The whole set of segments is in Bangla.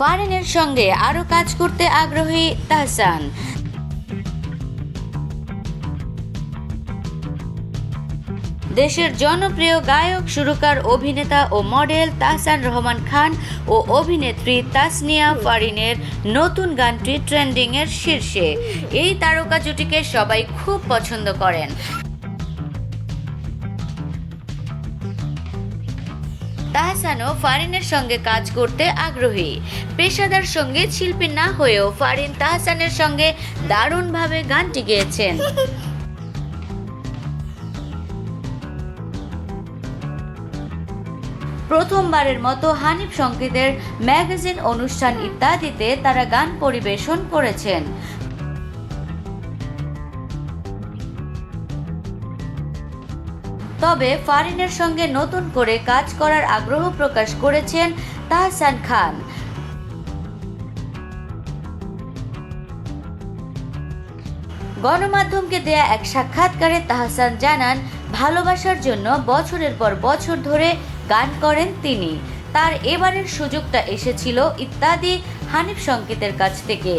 ফারিনের সঙ্গে আরও কাজ করতে আগ্রহী তাহসান। দেশের জনপ্রিয় গায়ক, সুরকার, অভিনেতা ও মডেল তাহসান রহমান খান ও অভিনেত্রী তাসনিয়া ফারিনের নতুন গানটি ট্রেন্ডিংয়ের শীর্ষে। এই তারকা জুটিকে সবাই খুব পছন্দ করেন। তাহসানও ফারিনের সঙ্গে কাজ করতে আগ্রহী। পেশাদার সংগীত শিল্পী না হয়েও ফারিন তাহসানের সঙ্গে দারুণভাবে গানটি গেয়েছেন। প্রথমবারের মতো হানিফ সংকেতের ম্যাগাজিন অনুষ্ঠান ইত্যাদিতে তারা গান পরিবেশন করেছেন। তবে ফারিনের সঙ্গে নতুন করে কাজ করার আগ্রহ প্রকাশ করেছেন তাহসান খান। গণমাধ্যমকে দেয়া এক সাক্ষাৎকারে তাহসান জানান, ভালোবাসার জন্য বছরের পর বছর ধরে গান করেন তিনি। তার এবারের সুযোগটা এসেছিল ইত্যাদি হানিফ সংকেতের কাছ থেকে।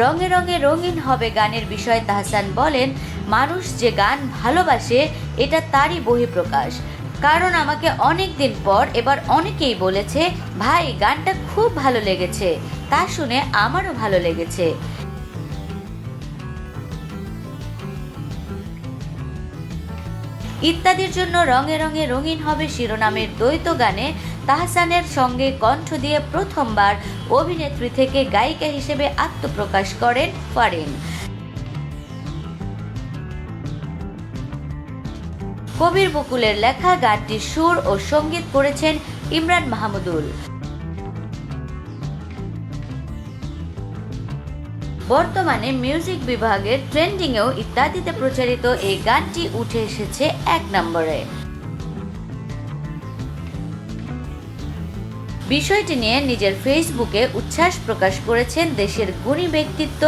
রঙে রঙে রঙিন হবে গানের বিষয়ে তাহসান বলেন, মানুষ যে গান ভালোবাসে, এটা তারই বহিঃপ্রকাশ। কারণ আমাকে অনেক দিন পর এবার অনেকেই বলেছে, ভাই, গানটা খুব ভালো লেগেছে। তা শুনে আমারও ভালো লেগেছে। ইত্যাদির জন্য রঙে রঙে রঙিন হবে শিরোনামের দ্বৈত গানে তাহসানের সঙ্গে কণ্ঠ দিয়ে প্রথমবার অভিনেত্রী থেকে গায়িকা হিসেবে আত্মপ্রকাশ করেন ফারিন। কবির বকুলের লেখা গানটির সুর ও সংগীত করেছেন ইমরান মাহমুদুল। বর্তমানে মিউজিক বিভাগের ট্রেন্ডিংয়েও ইত্যাদিতে প্রচারিত এই গানটি উঠে এসেছে এক নম্বরে। বিষয়টি নিয়ে নিজের ফেসবুকে উচ্ছ্বাস প্রকাশ করেছেন দেশের গুণী ব্যক্তিত্ব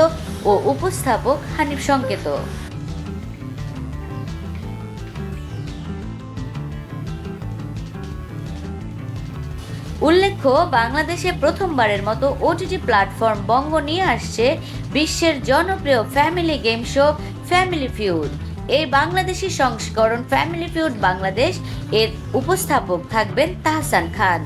ও উপস্থাপক হানিফ সংকেত। উল্লেখ্য, বাংলাদেশে প্রথমবারের মতো ওটিটি প্ল্যাটফর্ম বঙ্গ নিয়ে আসছে বিশ্বের জনপ্রিয় family game show family feud. এই বাংলাদেশি সংস্করণ ফ্যামিলি ফিউড বাংলাদেশ এর উপস্থাপক থাকবেন তাহসান খান।